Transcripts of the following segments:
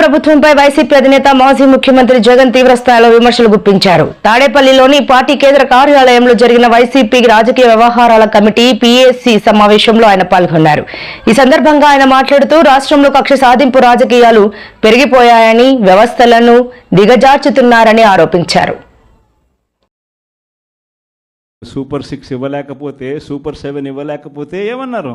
ప్రభుత్వంపై వైసీపీ అధినేత మాజీ ముఖ్యమంత్రి జగన్ తీవ్రస్థాయిలో విమర్శలు గుప్పించారు. తాడేపల్లిలోని పార్టీ కేంద్ర కార్యాలయంలో జరిగిన వైసీపీ రాజకీయ వ్యవహారాల కమిటీ పీఏసీ సమావేశంలో ఆయన పాల్గొన్నారు. ఈ సందర్భంగా ఆయన మాట్లాడుతూ రాష్ట్రంలో కక్ష సాధింపు రాజకీయాలు పెరిగిపోయాయని వ్యవస్థలను దిగజార్చుతున్నారని ఆరోపించారు. సూపర్ సిక్స్ ఇవ్వలేకపోతే సూపర్ సెవెన్ ఇవ్వలేకపోతే ఏమన్నారు?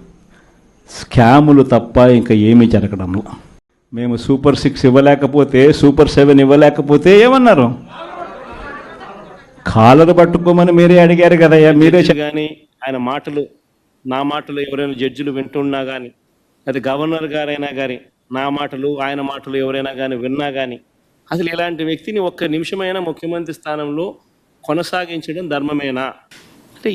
స్కాములు తప్ప ఇంకా ఏమీ జరగడంలో. మేము సూపర్ సిక్స్ ఇవ్వలేకపోతే సూపర్ సెవెన్ ఇవ్వలేకపోతే ఏమన్నారు? కాలర్ పట్టుకోమని మీరే అడిగారు కదయ్యా మీరే కానీ ఆయన మాటలు నా మాటలు ఎవరైనా జడ్జిలు వింటున్నా కానీ అది గవర్నర్ గారైనా కానీ నా మాటలు ఆయన మాటలు ఎవరైనా కానీ విన్నా కానీ అసలు ఇలాంటి వ్యక్తిని ఒక్క నిమిషమైనా ముఖ్యమంత్రి స్థానంలో కొనసాగించడం ధర్మమేనా? అంటే